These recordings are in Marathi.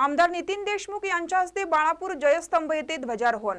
आमदार नितीन देशमुख यांच्या हस्ते बाळापूर जयस्तंभ येथे ध्वजारोहण.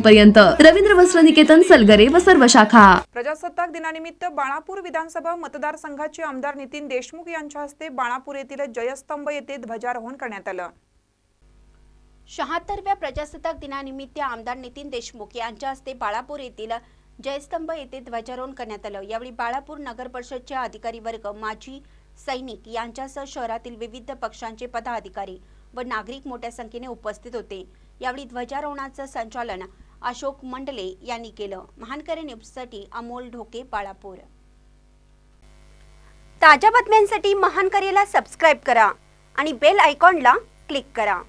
पर्यंत रवींद्र वस्त्र निकेतन सलगरे व सर्व शाखा. प्रजासत्ताक दिनानिमित्त बाळापूर विधानसभा मतदारसंघाचे आमदार नितीन देशमुख यांच्या हस्ते बाळापूर येथील जयस्तंभ येथे ध्वजारोहण करण्यात आलं. शहात्तरव्या प्रजासत्ताक दिनानिमित्त आमदार नितीन देशमुख यांच्या हस्ते बाळापूर येथील जयस्तंभ येथे ध्वजारोहण करण्यात आलं. यावेळी बाळापूर नगर परिषदचे अधिकारी वर्ग माजी सैनिक यांच्यासह शहरातील विविध पक्षांचे पदाधिकारी व नागरिक मोठ्या संख्येने उपस्थित होते. यावेळी ध्वजारोहणाचं संचालन अशोक मंडले यांनी केलं. महानकरे न्यूजसाठी अमोल ढोके बाळापूर. ताज्या बातम्यांसाठी महानकरेला सबस्क्राईब करा आणि बेल आयकॉनला क्लिक करा.